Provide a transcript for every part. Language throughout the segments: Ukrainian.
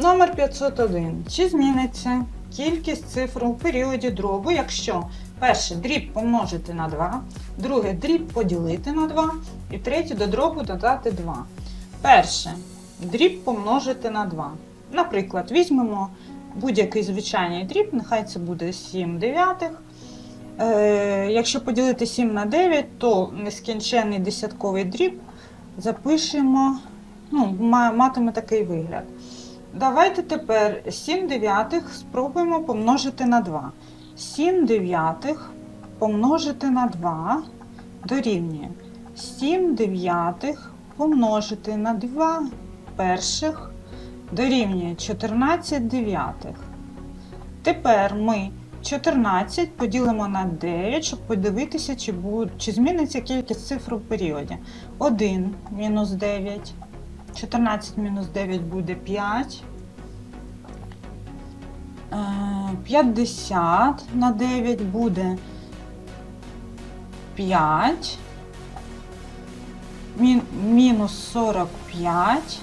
Номер 501. Чи зміниться кількість цифр у періоді дробу, якщо перше дріб помножити на 2, друге дріб поділити на 2 і третє до дробу додати 2. Перше дріб помножити на 2. Наприклад, візьмемо будь-який звичайний дріб, нехай це буде 7 дев'ятих. Е, якщо поділити 7 на 9, то нескінченний десятковий дріб запишемо, ну, матиме такий вигляд. Давайте тепер 7 дев'ятих спробуємо помножити на 2. 7 дев'ятих помножити на 2 дорівнює 7 дев'ятих помножити на 2 перших дорівнює 14 дев'ятих. Тепер ми 14 поділимо на 9, щоб подивитися, чи, буде, чи зміниться кількість цифр у періоді. 1 мінус 9. 14 мінус 9 буде 5. Е, 50 на 9 буде 5. Мін, мінус 45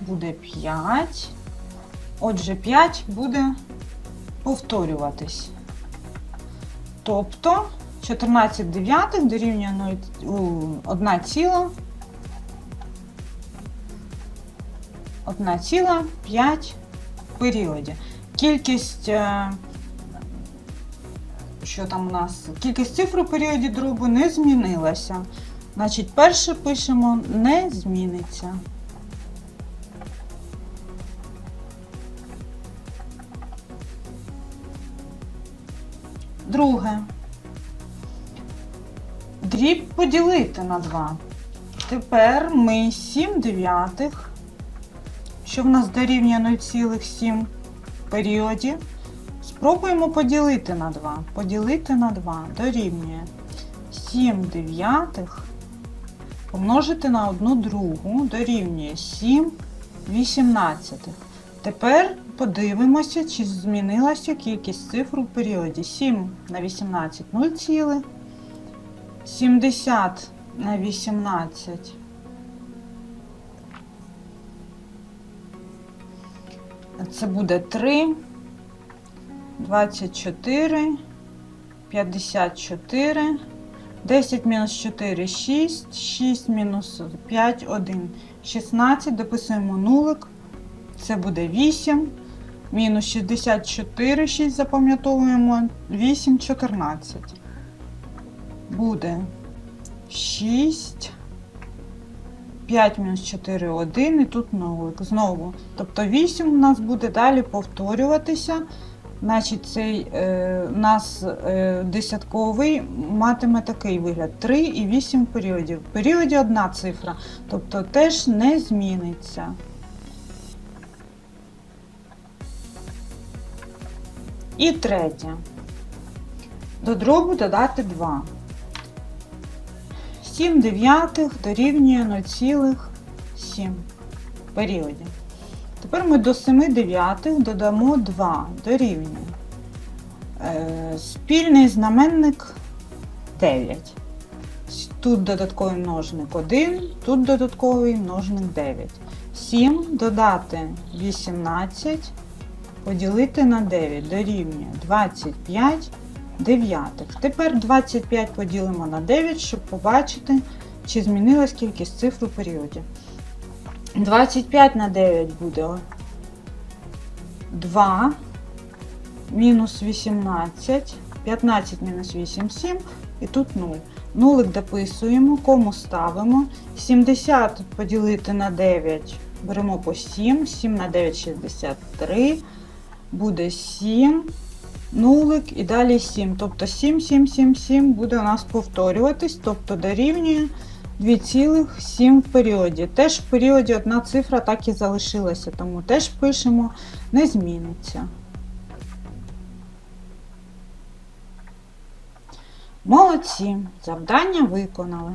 буде 5. Отже, 5 буде повторюватись. Тобто 14 дев'ятих дорівнює 1 1,5 в періоді. Кількість, е, що там у нас? Кількість цифр у періоді дробу не змінилася. Значить, перше пишемо не зміниться. Друге. Дріб поділити на 2. Тепер ми 7 дев'ятих що в нас дорівнює 0,7 в періоді. Спробуємо поділити на 2. Поділити на 2 дорівнює 7 дев'ятих помножити на 1 другу дорівнює 7 вісімнадцятих. Тепер подивимося, чи змінилася кількість цифр у періоді. 7 на 18 0 цілих, 70 на 18 Це буде 3, 24, 54, 10 мінус 4, 6, 6 мінус 5, 1, 16. Дописуємо нулик. Це буде 8. Мінус 64, 6 запам'ятовуємо. 8, 14. Буде 6. 5 мінус 4 1 і тут нолик. Знову. Тобто 8 у нас буде далі повторюватися. Значить, цей е, у нас е, десятковий матиме такий вигляд: 3 і 8 періодів. В періоді одна цифра, тобто теж не зміниться. І третє. До дробу додати 2. 7 дев'ятих дорівнює 0,7 в періоді. Тепер ми до 7 дев'ятих додамо 2 дорівнює. Е, спільний знаменник 9. Тут додатковий множник 1, тут додатковий множник 9. 7 додати 18, поділити на 9 дорівнює 25 дев'ятих. Тепер 25 поділимо на 9, щоб побачити, чи змінилась кількість цифр у періоді. 25 на 9 буде 2, мінус 18, 15 мінус 8, 7, і тут 0. Нулик дописуємо, кому ставимо. 70 поділити на 9, беремо по 7, 7 на 9 63, буде 7 нулик і далі 7. Тобто 7, 7, 7, 7 буде у нас повторюватись, тобто дорівнює 2,7 в періоді. Теж в періоді одна цифра так і залишилася, тому теж пишемо, не зміниться. Молодці, завдання виконали.